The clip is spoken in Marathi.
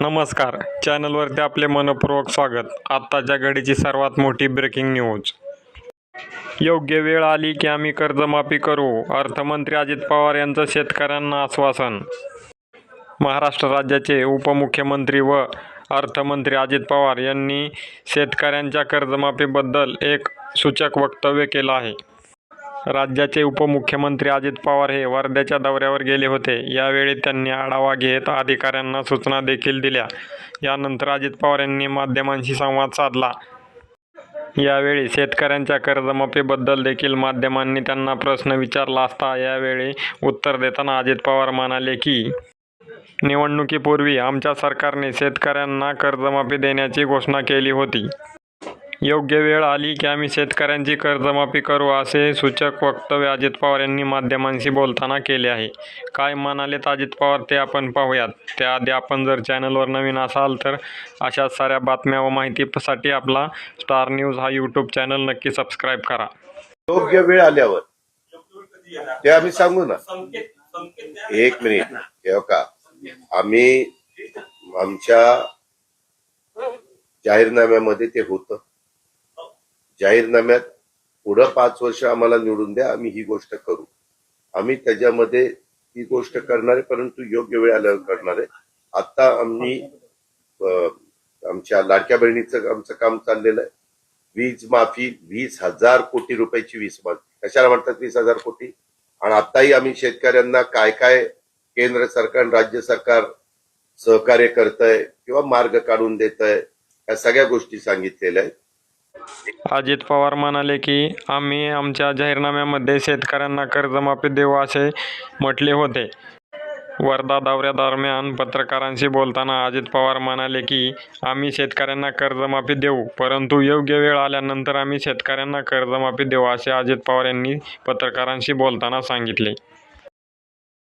नमस्कार. चॅनलवरती आपले मनपूर्वक स्वागत. आत्ताच्या घडीची सर्वात मोठी ब्रेकिंग न्यूज योग्य वेळ आली की आम्ही कर्जमाफी करू अर्थमंत्री अजित पवार यांचं शेतकऱ्यांना आश्वासन. महाराष्ट्र राज्याचे उपमुख्यमंत्री व अर्थमंत्री अजित पवार यांनी शेतकऱ्यांच्या कर्जमाफीबद्दल एक सूचक वक्तव्य केलं आहे. राज्याचे उपमुख्यमंत्री अजित पवार हे वर्ध्याच्या दौऱ्यावर गेले होते. यावेळी त्यांनी आढावा घेत अधिकाऱ्यांना सूचना देखील दिल्या. यानंतर अजित पवार यांनी माध्यमांशी संवाद साधला. यावेळी शेतकऱ्यांच्या कर्जमाफीबद्दल देखील माध्यमांनी त्यांना प्रश्न विचारला असता यावेळी उत्तर देताना अजित पवार म्हणाले की निवडणुकीपूर्वी आमच्या सरकारने शेतकऱ्यांना कर्जमाफी देण्याची घोषणा केली होती. योग्य वेळ आली की आम्ही शेतकऱ्यांची कर्जमाफी करू असे सूचक वक्तव्य अजित पवार यांनी माध्यमांशी बोलताना केले आहे. काय म्हणालेत अजित पवार ते आपण पाहूयात. त्याआधी आपण जर चॅनलवर नवीन असाल तर अशा साऱ्या बातम्या व माहितीसाठी आपला स्टार न्यूज हा यूट्यूब चॅनल नक्की सबस्क्राईब करा. योग्य वेळ आल्यावर ते आम्ही सांगू ना. एक मिनिट. का आम्ही आमच्या जाहीरनाम्यामध्ये ते होतं. जाहीरनाम्यात पुढं पाच वर्ष आम्हाला निवडून द्या आम्ही ही गोष्ट करू. आम्ही त्याच्यामध्ये ही गोष्ट करणार परंतु योग्य वेळ आल्यावर करणार आहे. आता आम्ही आमच्या लाडक्या बहिणीचं आमचं काम चाललेलं आहे. वीज माफी वीस हजार कोटी रुपयाची वीज माफी. कशाला म्हणतात वीस हजार कोटी? आणि आताही आम्ही शेतकऱ्यांना काय काय केंद्र सरकार आणि राज्य सरकार सहकार्य करत आहे किंवा मार्ग काढून देत आहे या सगळ्या गोष्टी सांगितलेल्या आहेत. अजित पवार म्हणाले की आम्ही आमच्या जाहीरनाम्यामध्ये शेतकऱ्यांना कर्जमाफी देऊ असे म्हटले होते. वर्धा दौऱ्यादरम्यान पत्रकारांशी बोलताना अजित पवार म्हणाले की आम्ही शेतकऱ्यांना कर्जमाफी देऊ परंतु योग्य वेळ आल्यानंतर आम्ही शेतकऱ्यांना कर्जमाफी देऊ असे अजित पवार यांनी पत्रकारांशी बोलताना सांगितले.